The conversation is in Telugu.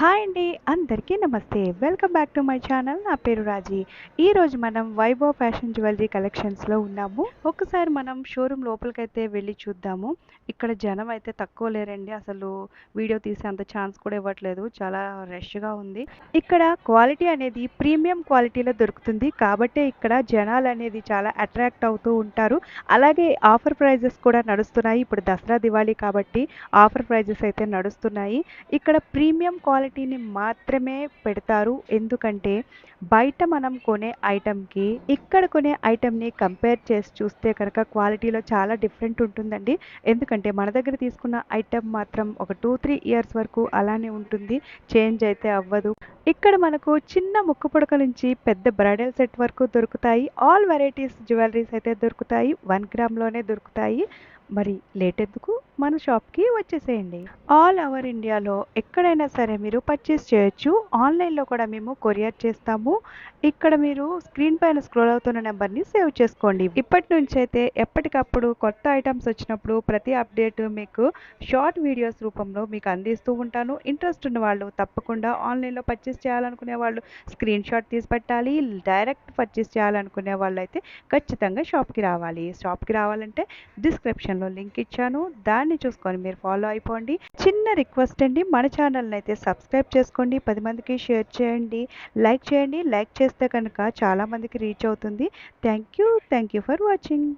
హాయ్ అండి అందరికీ నమస్తే. Welcome back to my channel. నా పేరు రాజీ. ఈరోజు మనం వైభవ్ ఫ్యాషన్ జ్యువెలరీ కలెక్షన్స్లో ఉన్నాము. ఒక్కసారి మనం షోరూమ్ లోపలికైతే వెళ్ళి చూద్దాము. ఇక్కడ జనం అయితే తక్కువ లేరండి. అసలు వీడియో తీసే అంత ఛాన్స్ కూడా ఇవ్వట్లేదు. చాలా రష్గా ఉంది. ఇక్కడ క్వాలిటీ అనేది ప్రీమియం క్వాలిటీలో దొరుకుతుంది. కాబట్టే ఇక్కడ జనాలు అనేది చాలా అట్రాక్ట్ అవుతూ ఉంటారు. అలాగే ఆఫర్ ప్రైజెస్ కూడా నడుస్తున్నాయి. ఇప్పుడు దసరా దివాళీ కాబట్టి ఆఫర్ ప్రైజెస్ అయితే నడుస్తున్నాయి. ఇక్కడ ప్రీమియం క్వాలిటీని మాత్రమే పెడతారు. ఎందుకంటే బయట మనం కొనే ఐటెంకి ఇక్కడ కొనే ఐటెంని కంపేర్ చేసి చూస్తే కనుక క్వాలిటీలో చాలా డిఫరెంట్ ఉంటుందండి. ఎందుకంటే మన దగ్గర తీసుకున్న ఐటెం మాత్రం ఒక టూ త్రీ ఇయర్స్ వరకు అలానే ఉంటుంది. చేంజ్ అయితే అవ్వదు. ఇక్కడ మనకు చిన్న ముక్కు పుడక నుంచి పెద్ద బ్రైడల్ సెట్ వరకు దొరుకుతాయి. ఆల్ వెరైటీస్ జ్యువెలరీస్ అయితే దొరుకుతాయి. వన్ గ్రామ్లోనే దొరుకుతాయి. మరి లేట్ ఎందుకు మన షాప్కి వచ్చేసేయండి. ఆల్ ఓవర్ ఇండియాలో ఎక్కడైనా సరే మీరు పర్చేస్ చేయొచ్చు. ఆన్లైన్లో కూడా మేము కొరియర్ చేస్తాము. ఇక్కడ మీరు స్క్రీన్ పైన స్క్రోల్ అవుతున్న నెంబర్ని సేవ్ చేసుకోండి. ఇప్పటి నుంచి అయితే ఎప్పటికప్పుడు కొత్త ఐటమ్స్ వచ్చినప్పుడు ప్రతి అప్డేట్ మీకు షార్ట్ వీడియోస్ రూపంలో మీకు అందిస్తూ ఉంటాను. ఇంట్రెస్ట్ ఉన్న వాళ్ళు తప్పకుండా ఆన్లైన్లో పర్చేస్ చేయాలనుకునే వాళ్ళు స్క్రీన్ షాట్ తీసి పెట్టాలి. డైరెక్ట్ పర్చేస్ చేయాలనుకునే వాళ్ళు అయితే ఖచ్చితంగా షాప్కి రావాలి. షాప్కి రావాలంటే డిస్క్రిప్షన్ డిస్క్రిప్షన్లో లింక్ ఇచ్చాను. దాన్ని చూసుకొని మీరు ఫాలో అయిపోండి. చిన్న రిక్వెస్ట్ అండి. మన ఛానల్ని అయితే సబ్స్క్రైబ్ చేసుకోండి. పది మందికి షేర్ చేయండి. లైక్ చేయండి. లైక్ చేస్తే కనుక చాలామందికి రీచ్ అవుతుంది. Thank you. Thank you for watching.